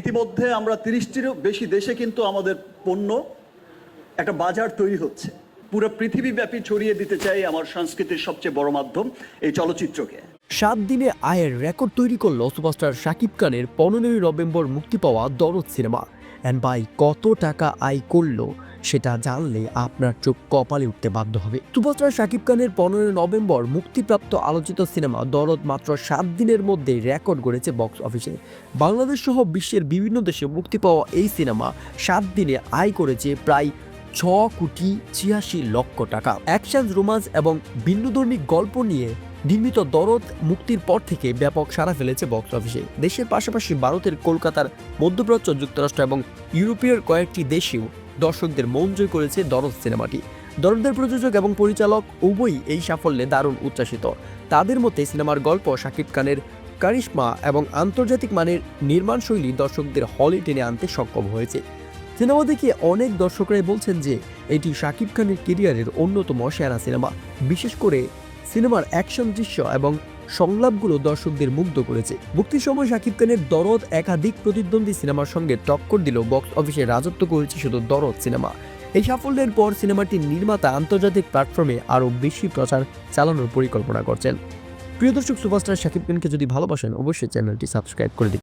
ইতিমধ্যে আমরা তিরিশটিরও বেশি দেশে কিন্তু আমাদের পণ্য একটা বাজার তৈরি হচ্ছে। পুরো পৃথিবীব্যাপী ছড়িয়ে দিতে চাই আমার সংস্কৃতির সবচেয়ে বড় মাধ্যম এই চলচ্চিত্রকে। সাত দিনে আয়ের রেকর্ড তৈরি করল সুপারস্টার শাকিব খানের পনেরোই নভেম্বর মুক্তি পাওয়া দরদ সিনেমা। অ্যান্ড বাই কত টাকা আয় করল সেটা জানলে আপনার চোখ কপালে উঠতে বাধ্য হবে। সুপারস্টার শাকিব খানের পনেরোই নভেম্বর মুক্তিপ্রাপ্ত আলোচিত সিনেমা দরদ মাত্র সাত দিনের মধ্যে রেকর্ড করেছে বক্স অফিসে। বাংলাদেশ সহ বিশ্বের বিভিন্ন দেশে মুক্তি পাওয়া এই সিনেমা সাত দিনে আয় করেছে প্রায় ছ কোটি ছিয়াশি লক্ষ টাকা। অ্যাকশন, রোমান্স এবং ভিন্নধর্মী গল্প নিয়ে নির্মিত দরদ মুক্তির পর থেকে ব্যাপক সাড়া ফেলেছে বক্স অফিসে। দেশের পাশাপাশি ভারতের কলকাতার মধ্যপ্রাচ্য, যুক্তরাষ্ট্র এবং ইউরোপীয় কয়েকটি দেশেও দর্শকদের মন জয় করেছে দরদ সিনেমাটি। দরদের প্রযোজক এবং পরিচালক উভয়ই এই সাফল্যে দারুণ উচ্ছ্বাসিত। তাদের মতে সিনেমার গল্প শাকিব খানের কারিশমা এবং আন্তর্জাতিক মানের নির্মাণ শৈলী দর্শকদের হলে টেনে আনতে সক্ষম হয়েছে। সিনেমা দেখে অনেক দর্শকরাই বলছেন যে, এটি শাকিব খানের কেরিয়ারের অন্যতম সেরা সিনেমা। বিশেষ করে সিনেমার অ্যাকশন দৃশ্য এবং সংলাপগুলো দর্শকদের মুগ্ধ করেছে। মুক্তির সময় শাকিব খানের দরদ একাধিক প্রতিদ্বন্দ্বী সিনেমার সঙ্গে টক্কর দিল বক্স অফিসে রাজত্ব করেছে শুধু দরদ সিনেমা। এই সাফল্যের পর সিনেমাটির নির্মাতা আন্তর্জাতিক প্ল্যাটফর্মে আরও বেশি প্রচার চালানোর পরিকল্পনা করছেন। প্রিয় দর্শক, সুপারস্টার শাকিব খানকে যদি ভালোবাসেন, অবশ্যই চ্যানেলটি সাবস্ক্রাইব করে দিন।